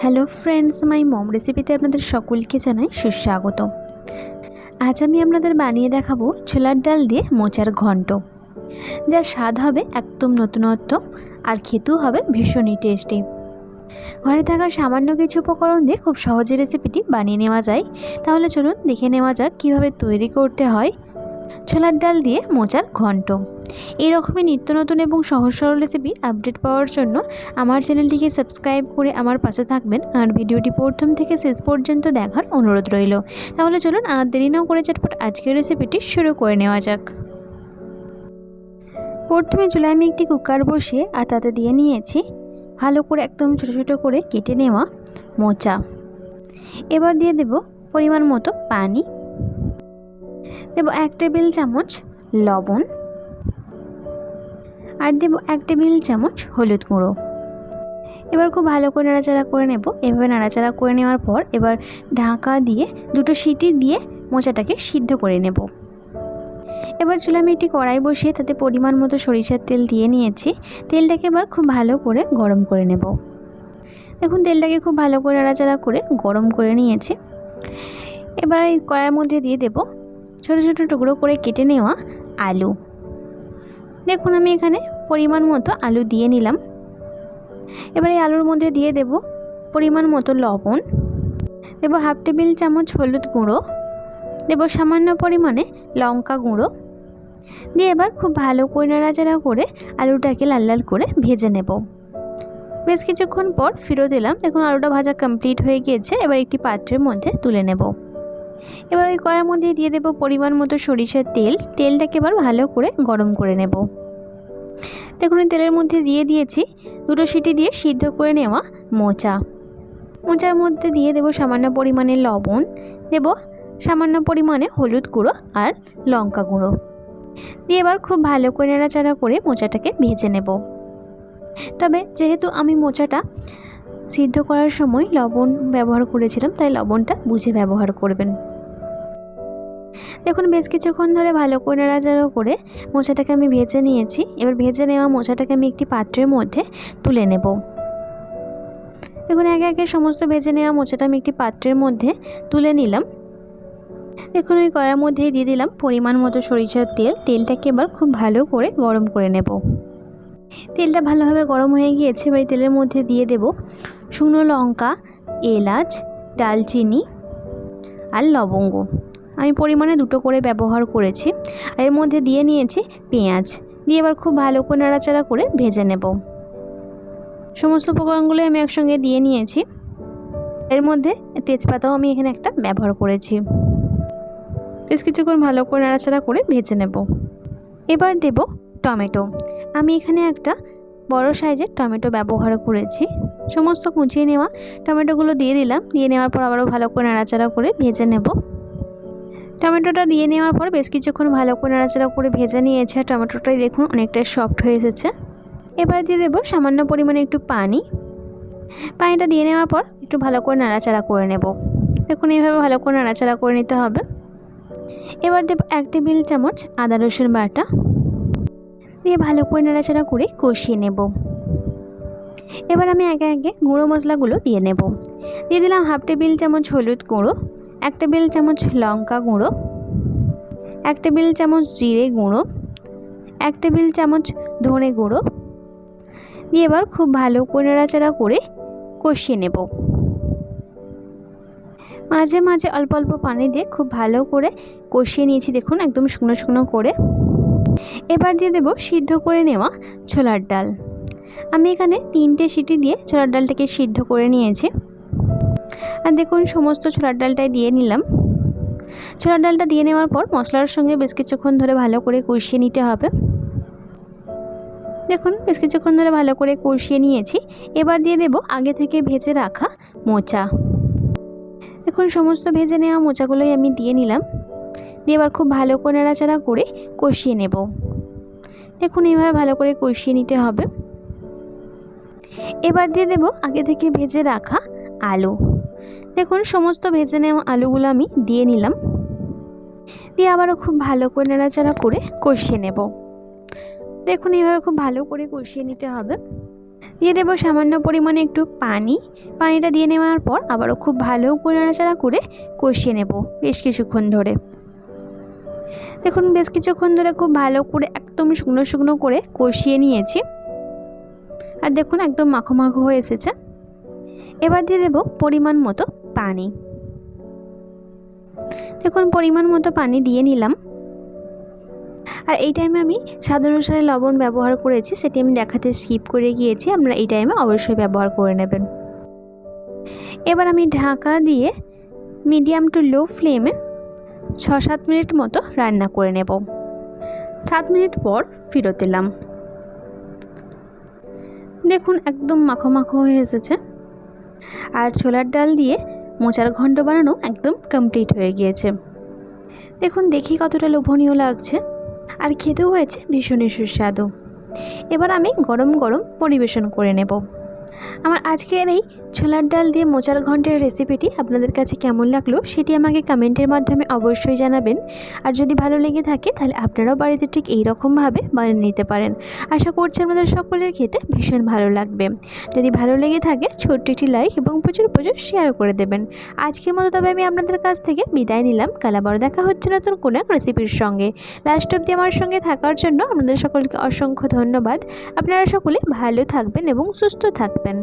Hello friends মাই মম রেসিপিতে আপনাদের সকলকে জানাই সুস্বাগত। আজ আমি আপনাদের বানিয়ে দেখাবো ছোলার ডাল দিয়ে মোচার ঘন্ট। যার স্বাদ হবে একদম নতুনত্ব আর খেতেও হবে ভীষণই টেস্টি ঘরে থাকা সামান্য কিছু উপকরণ দিয়ে খুব সহজে রেসিপিটি বানিয়ে নেওয়া যায়। তাহলে চলুন দেখে নেওয়া যাক কীভাবে তৈরি করতে হয়। ছোলার ডাল দিয়ে মোচার ঘন্ট। এইরকমই নিত্য নতুন এবং সহজ সরল রেসিপি আপডেট পাওয়ার জন্য আমার চ্যানেলটিকে সাবস্ক্রাইব করে আমার পাশে থাকবেন। আর ভিডিওটি প্রথম থেকে শেষ পর্যন্ত দেখার অনুরোধ রইল। তাহলে চলুন আর দেরি না করে চটপট আজকের রেসিপিটি শুরু করে নেওয়া যাক। প্রথমে চুলায় আমি একটি কুকার বসিয়ে আর তাতে দিয়ে নিয়েছি ভালো করে একদম ছোটো ছোটো করে কেটে নেওয়া মোচা। এবার দিয়ে দেব পরিমাণ মতো পানি। দেব এক টেবিল চামচ লবণ আর দেব এক টেবিল চামচ হলুদ গুঁড়ো। এবার খুব ভালো করে নাড়াচাড়া করে নেব। এভাবে নাড়াচাড়া করে নেওয়ার পর এবার ঢাকা দিয়ে দুটো সিটি দিয়ে মোচাটাকে সিদ্ধ করে নেব। এবার চুলে আমি একটি কড়াই বসিয়ে তাতে পরিমাণ মতো সরিষার তেল দিয়ে নিয়েছি। তেলটাকে এবার খুব ভালো করে গরম করে নেব। দেখুন, তেলটাকে খুব ভালো করে নাড়াচাড়া করে গরম করে নিয়েছি। এবার এই কড়াইয়ের মধ্যে দিয়ে দেব ছোটো ছোটো টুকরো করে কেটে নেওয়া আলু। দেখুন, আমি এখানে পরিমাণ মতো আলু দিয়ে নিলাম। এবার এই আলুর মধ্যে দিয়ে দেব পরিমাণ মতো লবণ। দেব হাফ টেবিল চামচ হলুদ গুঁড়ো। দেব সামান্য পরিমাণে লঙ্কা গুঁড়ো। দিয়ে এবার খুব ভালো করে নাড়াচাড়া করে আলুটাকে লাল লাল করে ভেজে নেব। বেশ কিছুক্ষণ পর ফিরো দিলাম। দেখুন, আলুটা ভাজা কমপ্লিট হয়ে গিয়েছে। এবার একটি পাত্রের মধ্যে তুলে নেব। এবার ওই কড়ার মধ্যে দিয়ে দেবো পরিমাণ মতো সরিষার তেল। তেলটাকে এবার ভালো করে গরম করে নেব। দেখুন তেলের মধ্যে দিয়ে দিয়েছি দুটো সিটি দিয়ে সিদ্ধ করে নেওয়া মোচা। মোচার মধ্যে দিয়ে দেব সামান্য পরিমাণে লবণ, দেব সামান্য পরিমাণে হলুদ গুঁড়ো আর লঙ্কা গুঁড়ো। দিয়ে এবার খুব ভালো করে নাড়াচাড়া করে মোচাটাকে ভেজে নেব। তবে যেহেতু আমি মোচাটা সিদ্ধ করার সময় লবণ ব্যবহার করেছিলাম, তাই লবণটা বুঝে ব্যবহার করবেন। দেখুন, বেশ কিছুক্ষণ ধরে ভালো করে নাড়াচাড়া করে মোচাটাকে আমি ভেজে নিয়েছি। এবার ভেজে নেওয়া মোচাটাকে আমি একটি পাত্রের মধ্যে তুলে নেব। দেখুন, একে একে সমস্ত ভেজে নেওয়া মোচাটা আমি একটি পাত্রের মধ্যে তুলে নিলাম। দেখুন, ওই কড়ার মধ্যেই দিয়ে দিলাম পরিমাণ মতো সরিষার তেল। তেলটাকে এবার খুব ভালো করে গরম করে নেব। তেলটা ভালোভাবে গরম হয়ে গিয়েছে। এবার তেলের মধ্যে দিয়ে দেব শুকনো লঙ্কা, এলাচ, ডালচিনি আর লবঙ্গ। আমি পরিমাণে দুটো করে ব্যবহার করেছি। আর এর মধ্যে দিয়ে নিয়েছি পেঁয়াজ। দিয়ে এবার খুব ভালো করে নাড়াচাড়া করে ভেজে নেব। সমস্ত উপকরণগুলো আমি একসঙ্গে দিয়ে নিয়েছি। এর মধ্যে তেজপাতাও আমি এখানে একটা ব্যবহার করেছি। বেশ কিছুক্ষণ ভালো করে নাড়াচাড়া করে ভেজে নেব। এবার দেব টমেটো। আমি এখানে একটা বড় সাইজের টমেটো ব্যবহার করেছি। সমস্ত কুচিয়ে নেওয়া টমেটোগুলো দিয়ে দিলাম। দিয়ে নেওয়ার পর আবারও ভালো করে নাড়াচাড়া করে ভেজে নেব। টমেটোটা দিয়ে নেওয়ার পর বেশ কিছুক্ষণ ভালো করে নাড়াচাড়া করে ভেজে নিয়েছে আর টমেটোটাই দেখুন অনেকটাই সফট হয়ে এসেছে। এবার দিয়ে দেবো সামান্য পরিমাণে একটু পানি। পানিটা দিয়ে নেওয়ার পর একটু ভালো করে নাড়াচাড়া করে নেব। দেখুন এইভাবে ভালো করে নাড়াচাড়া করে নিতে হবে। এবার দেব এক টেবিল চামচ আদা রসুন বাটা। দিয়ে ভালো করে নাড়াচাড়া করে কষিয়ে নেব। এবার আমি একে একে গুঁড়ো মশলাগুলো দিয়ে নেব। দিয়ে দিলাম হাফ টেবিল চামচ হলুদ গুঁড়ো। এক টেবিল চামচ লঙ্কা গুঁড়ো এক টেবিল চামচ জিরে গুঁড়ো এক টেবিল চামচ ধনে গুঁড়ো। দিয়ে এবার খুব ভালো করে নাড়াচাড়া করে কষিয়ে নেব। মাঝে মাঝে অল্প অল্প পানি দিয়ে খুব ভালো করে কষিয়ে নিয়েছি, দেখুন একদম শুকনো শুকনো করে। এবার দিয়ে দেব সিদ্ধ করে নেওয়া ছোলার ডাল। আমি এখানে তিনটে সিটি দিয়ে ছোলার ডালটাকে সিদ্ধ করে নিয়েছি। আর দেখুন, সমস্ত ছোলার ডালটাই দিয়ে নিলাম। ছোলার ডালটা দিয়ে নেওয়ার পর মশলার সঙ্গে বেশ কিছুক্ষণ ধরে ভালো করে কষিয়ে নিতে হবে। দেখুন, বেশ কিছুক্ষণ ধরে ভালো করে কষিয়ে নিয়েছি। এবার দিয়ে দেব আগে থেকে ভেজে রাখা মোচা। দেখুন, সমস্ত ভেজে নেওয়া মোচাগুলোই আমি দিয়ে নিলাম। দিয়ে এবার খুব ভালো করে নাড়াচাড়া করে কষিয়ে নেব। দেখুন, এইভাবে ভালো করে কষিয়ে নিতে হবে। এবার দিয়ে দেব আগে থেকে ভেজে রাখা আলু। দেখুন, সমস্ত ভেজে নেওয়া আলুগুলো আমি দিয়ে নিলাম। দিয়ে আবারও খুব ভালো করে নাড়াচাড়া করে কষিয়ে নেব। দেখুন, এইভাবে খুব ভালো করে কষিয়ে নিতে হবে। দিয়ে দেবো সামান্য পরিমাণে একটু পানি। পানিটা দিয়ে নেওয়ার পর আবারও খুব ভালো করে নাড়াচাড়া করে কষিয়ে নেব বেশ কিছুক্ষণ ধরে। দেখুন, বেশ কিছুক্ষণ ধরে খুব ভালো করে একদম শুকনো শুকনো করে কষিয়ে নিয়েছি। আর দেখুন, একদম মাখো মাখো হয়ে এসেছে। এবার দিয়ে দেবো পরিমাণ মতো পানি। দেখুন, পরিমাণ মতো পানি দিয়ে নিলাম। আর এই টাইমে আমি স্বাদ অনুসারে লবণ ব্যবহার করেছি, সেটি আমি দেখাতে স্কিপ করে গিয়েছি, আপনারা এই টাইমে অবশ্যই ব্যবহার করে নেবেন। এবার আমি ঢাকা দিয়ে মিডিয়াম টু লো ফ্লেমে ছ সাত মিনিট মতো রান্না করে নেব। সাত মিনিট পর ফেরত এলাম। দেখুন, একদম মাখো মাখো হয়ে এসেছে। আর ছোলার ডাল দিয়ে মোচার ঘণ্ট বানানো একদম কমপ্লিট হয়ে গিয়েছে। দেখুন, দেখি কতটা লোভনীয় লাগছে। আর খেতেও হয়েছে ভীষণই সুস্বাদু। এবার আমি গরম গরম পরিবেশন করে নেব। আমার আজকের এই ছোলার ডাল দিয়ে মোচার ঘন্টের রেসিপিটি আপনাদের কাছে কেমন লাগল সেটি আমাকে কমেন্টের মাধ্যমে অবশ্যই জানাবেন। আর যদি ভালো লেগে থাকে তাহলে আপনারাও বাড়িতে ঠিক এই রকমভাবে বানিয়ে নিতে পারেন। আশা করছি আপনাদের সকলের খেতে ভীষণ ভালো লাগবে। যদি ভালো লেগে থাকে ছোট্ট একটি লাইক এবং প্রচুর প্রচুর শেয়ার করে দেবেন। আজকের মতো তবে আমি আপনাদের কাছ থেকে বিদায় নিলাম। কাল আবার দেখা হচ্ছে নতুন কোনো এক রেসিপির সঙ্গে। লাস্ট অব্দি আমার সঙ্গে থাকার জন্য আপনাদের সকলকে অসংখ্য ধন্যবাদ। আপনারা সকলে ভালো থাকবেন এবং সুস্থ থাকবেন।